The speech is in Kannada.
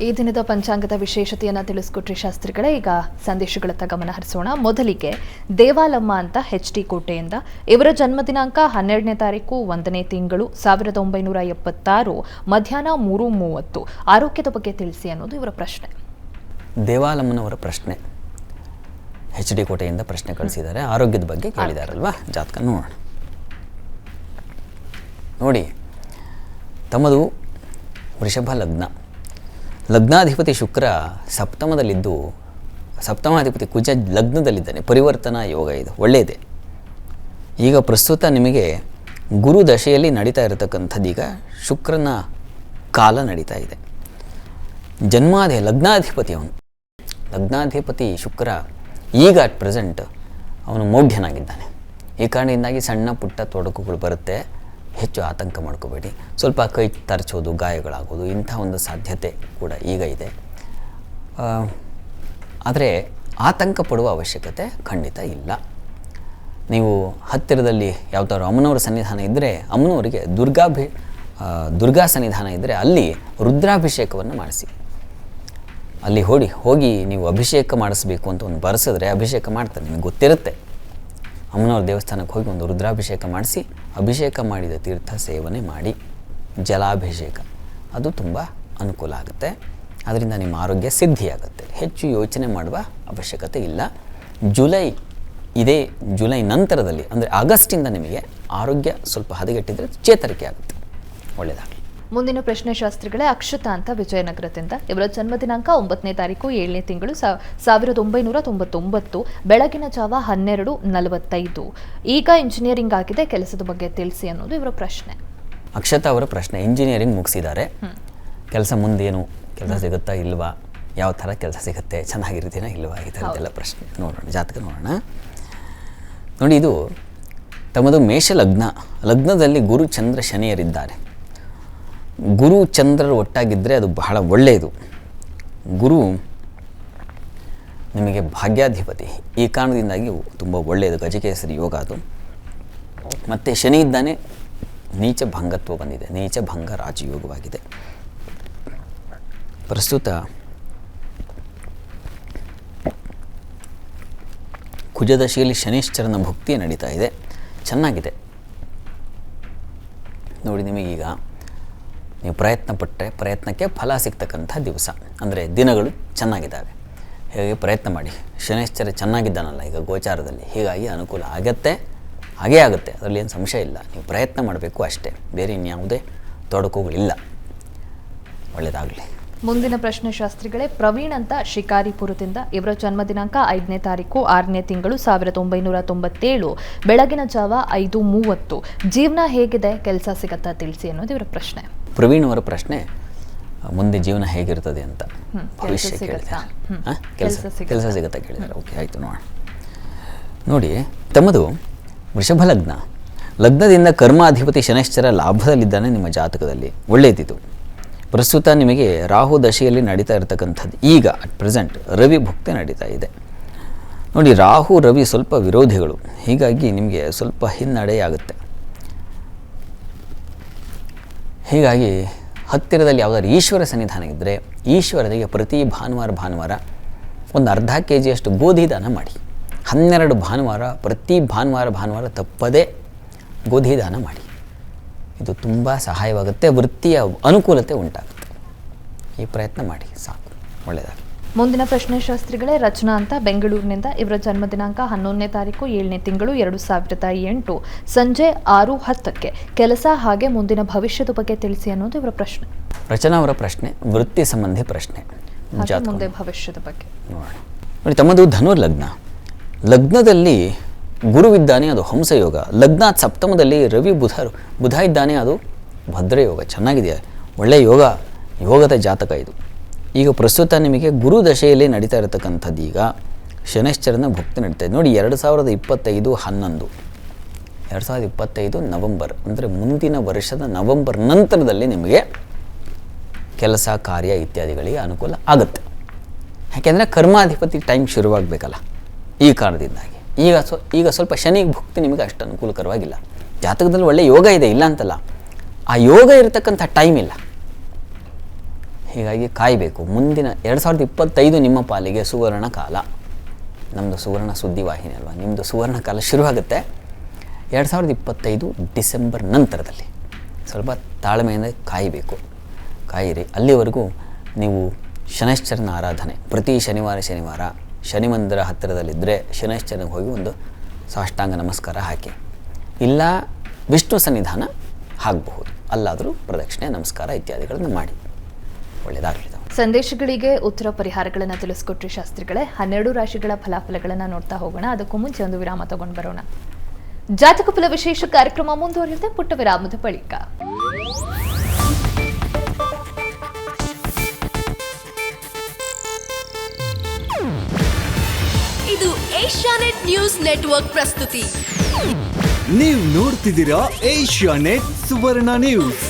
ಈ ದಿನದ ಪಂಚಾಂಗದ ವಿಶೇಷತೆಯನ್ನು ತಿಳಿಸ್ಕೊಟ್ರಿ ಶಾಸ್ತ್ರಿಗಳೇ. ಈಗ ಸಂದೇಶಗಳತ್ತ ಗಮನ ಹರಿಸೋಣ. ಮೊದಲಿಗೆ ದೇವಾಲಮ್ಮ ಅಂತ ಎಚ್ ಡಿ ಕೋಟೆಯಿಂದ ಇವರ ಜನ್ಮ ದಿನಾಂಕ ಹನ್ನೆರಡನೇ ತಾರೀಕು ಒಂದನೇ ತಿಂಗಳು ಸಾವಿರದ ಒಂಬೈನೂರ ಎಪ್ಪತ್ತಾರು ಮಧ್ಯಾಹ್ನ ಮೂರು ಮೂವತ್ತು. ಆರೋಗ್ಯದ ಬಗ್ಗೆ ತಿಳಿಸಿ ಅನ್ನೋದು ಇವರ ಪ್ರಶ್ನೆ. ದೇವಾಲಮ್ಮನವರ ಪ್ರಶ್ನೆ. ಎಚ್ ಡಿ ಕೋಟೆಯಿಂದ ಪ್ರಶ್ನೆ ಕಳಿಸಿದ್ದಾರೆ. ಆರೋಗ್ಯದ ಬಗ್ಗೆ ಕೇಳಿದಾರಲ್ವಾ? ಜಾತಕ ನೋಡೋಣ. ನೋಡಿ ತಮ್ಮದು ವೃಷಭ ಲಗ್ನ. ಲಗ್ನಾಧಿಪತಿ ಶುಕ್ರ ಸಪ್ತಮದಲ್ಲಿದ್ದು, ಸಪ್ತಮಾಧಿಪತಿ ಕುಜ ಲಗ್ನದಲ್ಲಿದ್ದಾನೆ. ಪರಿವರ್ತನಾ ಯೋಗ ಇದು. ಒಳ್ಳೆಯದೇ. ಈಗ ಪ್ರಸ್ತುತ ನಿಮಗೆ ಗುರು ದಶೆಯಲ್ಲಿ ನಡೀತಾ ಇರತಕ್ಕಂಥದ್ದೀಗ ಶುಕ್ರನ ಕಾಲ ನಡೀತಾ ಇದೆ. ಜನ್ಮಾಧಿ, ಲಗ್ನಾಧಿಪತಿ ಅವನು. ಲಗ್ನಾಧಿಪತಿ ಶುಕ್ರ ಈಗ ಅಟ್ ಪ್ರೆಸೆಂಟ್ ಅವನು ಮೌಢ್ಯನಾಗಿದ್ದಾನೆ. ಈ ಕಾರಣದಿಂದಾಗಿ ಸಣ್ಣ ಪುಟ್ಟ ತೊಡಕುಗಳು ಬರುತ್ತೆ. ಹೆಚ್ಚು ಆತಂಕ ಮಾಡ್ಕೋಬೇಡಿ. ಸ್ವಲ್ಪ ಕೈ ತರ್ಚೋದು, ಗಾಯಗಳಾಗೋದು, ಇಂಥ ಒಂದು ಸಾಧ್ಯತೆ ಕೂಡ ಈಗ ಇದೆ. ಆದರೆ ಆತಂಕ ಪಡುವ ಅವಶ್ಯಕತೆ ಖಂಡಿತ ಇಲ್ಲ. ನೀವು ಹತ್ತಿರದಲ್ಲಿ ಯಾವ್ದಾದ್ರು ಅಮ್ಮನವರ ಸನ್ನಿಧಾನ ಇದ್ದರೆ ಅಮ್ಮನವರಿಗೆ ದುರ್ಗಾಭಿ ದುರ್ಗಾ ಸನ್ನಿಧಾನ ಇದ್ದರೆ ಅಲ್ಲಿ ರುದ್ರಾಭಿಷೇಕವನ್ನು ಮಾಡಿಸಿ. ಅಲ್ಲಿ ಹೋಗಿ ಹೋಗಿ ನೀವು ಅಭಿಷೇಕ ಮಾಡಿಸ್ಬೇಕು ಅಂತ ಒಂದು ಬರೆಸಿದ್ರೆ ಅಭಿಷೇಕ ಮಾಡ್ತಾರೆ, ನಿಮಗೆ ಗೊತ್ತಿರುತ್ತೆ. ಅಮ್ಮನವ್ರ ದೇವಸ್ಥಾನಕ್ಕೆ ಹೋಗಿ ಒಂದು ರುದ್ರಾಭಿಷೇಕ ಮಾಡಿಸಿ, ಅಭಿಷೇಕ ಮಾಡಿದ ತೀರ್ಥ ಸೇವನೆ ಮಾಡಿ, ಜಲಾಭಿಷೇಕ. ಅದು ತುಂಬ ಅನುಕೂಲ ಆಗುತ್ತೆ. ಅದರಿಂದ ನಿಮ್ಮ ಆರೋಗ್ಯ ಸಿದ್ಧಿಯಾಗುತ್ತೆ. ಹೆಚ್ಚು ಯೋಚನೆ ಮಾಡುವ ಅವಶ್ಯಕತೆ ಇಲ್ಲ. ಜುಲೈ, ಇದೇ ಜುಲೈ ನಂತರದಲ್ಲಿ, ಅಂದರೆ ಆಗಸ್ಟಿಂದ ನಿಮಗೆ ಆರೋಗ್ಯ ಸ್ವಲ್ಪ ಹದಗೆಟ್ಟಿದ್ರೆ ಚೇತರಿಕೆ ಆಗುತ್ತೆ. ಒಳ್ಳೆಯದಾಗಲಿ. ಮುಂದಿನ ಪ್ರಶ್ನೆ ಶಾಸ್ತ್ರಿಗಳೇ ಅಕ್ಷತಾ ಅಂತ ವಿಜಯನಗರದಿಂದ. ಇವರ ಜನ್ಮ ದಿನಾಂಕ ಒಂಬತ್ತನೇ ತಾರೀಕು ಏಳನೇ ತಿಂಗಳು ಸಾವಿರದ ಒಂಬೈನೂರ ತೊಂಬತ್ತೊಂಬತ್ತು ಬೆಳಗಿನ ಜಾವ ಹನ್ನೆರಡು ನಲವತ್ತೈದು. ಈಗ ಇಂಜಿನಿಯರಿಂಗ್ ಆಗಿದೆ ಕೆಲಸದ ಬಗ್ಗೆ ತಿಳಿಸಿ ಅನ್ನೋದು ಇವರ ಪ್ರಶ್ನೆ. ಅಕ್ಷತಾ ಅವರ ಪ್ರಶ್ನೆ ಇಂಜಿನಿಯರಿಂಗ್ ಮುಗಿಸಿದ್ದಾರೆ. ಕೆಲಸ ಮುಂದೇನು ಕೆಲಸ ಸಿಗುತ್ತಾ ಇಲ್ವಾ? ಯಾವ ಥರ ಕೆಲಸ ಸಿಗುತ್ತೆ? ಚೆನ್ನಾಗಿರ್ತೀನ ಇಲ್ವಾ ಈ ಥರದ್ದೆಲ್ಲ ಪ್ರಶ್ನೆ ನೋಡೋಣ ಜಾತಕ ನೋಡೋಣ. ನೋಡಿ ಇದು ತಮ್ಮದು ಮೇಷ ಲಗ್ನ ಲಗ್ನದಲ್ಲಿ ಗುರು ಚಂದ್ರ ಶನಿಯರಿದ್ದಾರೆ. ಗುರು ಚಂದ್ರರು ಒಟ್ಟಾಗಿದ್ದರೆ ಅದು ಬಹಳ ಒಳ್ಳೆಯದು. ಗುರು ನಿಮಗೆ ಭಾಗ್ಯಾಧಿಪತಿ. ಈ ಕಾರಣದಿಂದಾಗಿ ತುಂಬ ಒಳ್ಳೆಯದು. ಗಜಕೇಸರಿ ಯೋಗ ಅದು. ಮತ್ತು ಶನಿ ಇದ್ದಾನೆ, ನೀಚ ಭಂಗತ್ವ ಬಂದಿದೆ. ನೀಚ ಭಂಗ ರಾಜಯೋಗವಾಗಿದೆ. ಪ್ರಸ್ತುತ ಕುಜದಶಿಯಲ್ಲಿ ಶನಿಶ್ಚರನ ಭಕ್ತಿ ನಡೀತಾ ಇದೆ. ಚೆನ್ನಾಗಿದೆ. ನೋಡಿ ನಿಮಗೀಗ ನೀವು ಪ್ರಯತ್ನ ಪಟ್ಟರೆ ಪ್ರಯತ್ನಕ್ಕೆ ಫಲ ಸಿಗ್ತಕ್ಕಂಥ ದಿವಸ. ಅಂದರೆ ದಿನಗಳು ಚೆನ್ನಾಗಿದ್ದಾವೆ. ಹೀಗಾಗಿ ಪ್ರಯತ್ನ ಮಾಡಿ. ಶನಿಶ್ಚರ ಚೆನ್ನಾಗಿದ್ದಾನಲ್ಲ ಈಗ ಗೋಚಾರದಲ್ಲಿ. ಹೀಗಾಗಿ ಅನುಕೂಲ ಆಗತ್ತೆ, ಹಾಗೇ ಆಗುತ್ತೆ. ಅದರಲ್ಲಿ ಏನು ಸಂಶಯ ಇಲ್ಲ. ನೀವು ಪ್ರಯತ್ನ ಮಾಡಬೇಕು ಅಷ್ಟೇ. ಬೇರೆ ಇನ್ಯಾವುದೇ ತೊಡಕುಗಳಿಲ್ಲ ಒಳ್ಳೆಯದಾಗಲಿ ಮುಂದಿನ ಪ್ರಶ್ನೆ ಶಾಸ್ತ್ರಿಗಳೇ, ಪ್ರವೀಣ್ ಅಂತ ಶಿಕಾರಿಪುರದಿಂದ ಇವರ ಜನ್ಮ ದಿನಾಂಕ ಐದನೇ ತಾರೀಕು, ಆರನೇ ತಿಂಗಳು ಸಾವಿರದ ಒಂಬೈನೂರ ತೊಂಬತ್ತೇಳು. ಬೆಳಗಿನ ಜಾವ ಐದು ಮೂವತ್ತು. ಜೀವನ ಹೇಗಿದೆ? ಕೆಲಸ ಸಿಗತ್ತಾ? ತಿಳಿಸಿ ಅನ್ನೋದು ಇವರ ಪ್ರಶ್ನೆ. ಪ್ರವೀಣ್ ಅವರ ಪ್ರಶ್ನೆ ಮುಂದೆ ಜೀವನ ಹೇಗಿರ್ತದೆ ಅಂತ. ಭವಿಷ್ಯ? ಕೇಳಿದ್ದಾರೆ ಕೆಲಸ ಕೆಲ್ಸ ಕೆಲಸ ಸಿಗುತ್ತಾ ಕೇಳಿದ್ದಾರೆ ಓಕೆ ಆಯಿತು ನೋಡೋಣ. ನೋಡಿ ತಮ್ಮದು ವೃಷಭ ಲಗ್ನ. ಲಗ್ನದಿಂದ ಕರ್ಮಾಧಿಪತಿ ಶನೈಶ್ಚರ ಲಾಭದಲ್ಲಿದ್ದಾನೆ ನಿಮ್ಮ ಜಾತಕದಲ್ಲಿ. ಒಳ್ಳೆಯದಿದು. ಪ್ರಸ್ತುತ ನಿಮಗೆ ರಾಹು ದಶೆಯಲ್ಲಿ ನಡೀತಾ ಇರತಕ್ಕಂಥದ್ದು. ಈಗ ಅಟ್ ಪ್ರೆಸೆಂಟ್ ರವಿ ಭುಕ್ತಿ ನಡೀತಾ ಇದೆ. ನೋಡಿ ರಾಹು ರವಿ ಸ್ವಲ್ಪ ವಿರೋಧಿಗಳು. ಹೀಗಾಗಿ ನಿಮಗೆ ಸ್ವಲ್ಪ ಹಿನ್ನಡೆಯಾಗುತ್ತೆ ಹೀಗಾಗಿ ಹತ್ತಿರದಲ್ಲಿ ಯಾವುದಾದ್ರು ಈಶ್ವರ ಸನ್ನಿಧಾನ ಇದ್ದರೆ ಈಶ್ವರನಿಗೆ ಪ್ರತಿ ಭಾನುವಾರ ಭಾನುವಾರ ಒಂದು ಅರ್ಧ ಕೆ ಜಿಯಷ್ಟು ಗೋಧಿ ದಾನ ಮಾಡಿ. ಹನ್ನೆರಡು ಭಾನುವಾರ, ಪ್ರತಿ ಭಾನುವಾರ ಭಾನುವಾರ ತಪ್ಪದೇ ಗೋಧಿ ದಾನ ಮಾಡಿ. ಇದು ತುಂಬ ಸಹಾಯವಾಗುತ್ತೆ, ವೃತ್ತಿಯ ಅನುಕೂಲತೆ ಉಂಟಾಗುತ್ತೆ. ಈ ಪ್ರಯತ್ನ ಮಾಡಿ, ಸಾಕು, ಒಳ್ಳೆಯದಾಗಲಿ. ಮುಂದಿನ ಪ್ರಶ್ನೆ ಶಾಸ್ತ್ರಿಗಳೇ ರಚನಾ ಅಂತ ಬೆಂಗಳೂರಿನಿಂದ ಇವರ ಜನ್ಮ ದಿನಾಂಕ ಹನ್ನೊಂದನೇ ತಾರೀಕು ಏಳನೇ ತಿಂಗಳು ಎರಡು ಸಾವಿರದ ಎಂಟು. ಸಂಜೆ ಆರು ಹತ್ತಕ್ಕೆ ಕೆಲಸ ಹಾಗೆ ಮುಂದಿನ ಭವಿಷ್ಯದ ಬಗ್ಗೆ ತಿಳಿಸಿ ಅನ್ನೋದು ಇವರ ಪ್ರಶ್ನೆ. ರಚನಾ ಅವರ ಪ್ರಶ್ನೆ ವೃತ್ತಿ ಸಂಬಂಧಿ ಪ್ರಶ್ನೆ. ಹಾಗೆ ಜಾತಕ. ಮುಂದೆ ಭವಿಷ್ಯದ ಬಗ್ಗೆ. ನೋಡೋಣ. ನೋಡಿ ತಮ್ಮದು ಧನು ಲಗ್ನ ಲಗ್ನದಲ್ಲಿ ಗುರುವಿದ್ದಾನೆ ಅದು ಹಂಸಯೋಗ. ಲಗ್ನ ಸಪ್ತಮದಲ್ಲಿ ರವಿ ಬುಧ ಬುಧ ಇದ್ದಾನೆ ಅದು ಭದ್ರಯೋಗ. ಚೆನ್ನಾಗಿದೆ ಒಳ್ಳೆಯ ಯೋಗ ಯೋಗದ ಜಾತಕ ಇದು. ಈಗ ಪ್ರಸ್ತುತ ನಿಮಗೆ ಗುರು ದಶೆಯಲ್ಲಿ ನಡೀತಾ ಇರತಕ್ಕಂಥದ್ದು ಈಗ ಶನೈಶ್ಚರನ ಭಕ್ತಿ ನಡೀತಾ ಇದೆ. ನೋಡಿ, ಎರಡು ಸಾವಿರದ ಇಪ್ಪತ್ತೈದು ಹನ್ನೊಂದು. ಎರಡು ಸಾವಿರದ ಇಪ್ಪತ್ತೈದು ನವಂಬರ್, ಅಂದರೆ ಮುಂದಿನ ವರ್ಷದ ನವಂಬರ್ ನಂತರದಲ್ಲಿ ನಿಮಗೆ ಕೆಲಸ, ಕಾರ್ಯ ಇತ್ಯಾದಿಗಳಿಗೆ ಅನುಕೂಲ ಆಗುತ್ತೆ. ಯಾಕೆಂದರೆ ಕರ್ಮಾಧಿಪತಿ ಟೈಮ್ ಶುರುವಾಗಬೇಕಲ್ಲ ಈ ಕಾರಣದಿಂದಾಗಿ. ಈಗ ಸ್ವ ಈಗ ಸ್ವಲ್ಪ ಶನಿ ಭಕ್ತಿ ನಿಮಗೆ ಅಷ್ಟು ಅನುಕೂಲಕರವಾಗಿಲ್ಲ. ಜಾತಕದಲ್ಲಿ ಒಳ್ಳೆಯ ಯೋಗ ಇದೆ, ಇಲ್ಲ ಅಂತಲ್ಲ. ಆ ಯೋಗ ಇರತಕ್ಕಂಥ ಟೈಮ್ ಇಲ್ಲ. ಹೀಗಾಗಿ ಕಾಯಬೇಕು. ಮುಂದಿನ ಎರಡು ಸಾವಿರದ ಇಪ್ಪತ್ತೈದು ನಿಮ್ಮ ಪಾಲಿಗೆ ಸುವರ್ಣ ಕಾಲ. ನಮ್ಮದು ಸುವರ್ಣ ಸುದ್ದಿ ವಾಹಿನಿ ಅಲ್ವಾ? ನಿಮ್ಮದು ಸುವರ್ಣ ಕಾಲ ಶುರುವಾಗುತ್ತೆ ಎರಡು ಸಾವಿರದ ಇಪ್ಪತ್ತೈದು ಡಿಸೆಂಬರ್ ನಂತರದಲ್ಲಿ. ಸ್ವಲ್ಪ ತಾಳ್ಮೆಯಿಂದ ಕಾಯಬೇಕು. ಕಾಯಿರಿ. ಅಲ್ಲಿವರೆಗೂ ನೀವು ಶನೈಶ್ಚರನ ಆರಾಧನೆ. ಪ್ರತಿ ಶನಿವಾರ ಶನಿವಾರ ಶನಿ ಮಂದಿರ ಹತ್ತಿರದಲ್ಲಿದ್ದರೆ ಶನೈಶ್ಚರನಿಗೆ ಹೋಗಿ ಒಂದು ಸಾಷ್ಟಾಂಗ ನಮಸ್ಕಾರ ಹಾಕಿ. ಇಲ್ಲ ವಿಷ್ಣು ಸನ್ನಿಧಾನ ಆಗಬಹುದು ಅಲ್ಲಾದರೂ ಪ್ರದಕ್ಷಿಣೆ, ನಮಸ್ಕಾರ ಇತ್ಯಾದಿಗಳನ್ನು ಮಾಡಿ. ಒಳ್ಳೆಯದಾಗಲಿ ಸಂದೇಶಗಳಿಗೆ ಉತ್ತರ ಪರಿಹಾರಗಳನ್ನು ತಿಳಿಸ್ಕೊಟ್ರಿ ಶಾಸ್ತ್ರಿಗಳೇ. ಹನ್ನೆರಡು ರಾಶಿಗಳ ಫಲಾಫಲಗಳನ್ನು ನೋಡ್ತಾ ಹೋಗೋಣ. ಅದಕ್ಕೂ ಮುಂಚೆ ಒಂದು ವಿರಾಮ ತಗೊಂಡು ಬರೋಣ. ಜಾತಕ ಫಲ ವಿಶೇಷ ಕಾರ್ಯಕ್ರಮ ಮುಂದುವರಿಯುತ್ತೆ. ಪುಟ್ಟ ವಿರಾಮದ ಬಳಿಕ. ಇದು ಏಷ್ಯಾನೆಟ್ ನ್ಯೂಸ್ ನೆಟ್ವರ್ಕ್ ಪ್ರಸ್ತುತಿ. ನೀವು ನೋಡ್ತಿದ್ದೀರಾ ಏಷ್ಯಾ ನೆಟ್ ಸುವರ್ಣ ನ್ಯೂಸ್.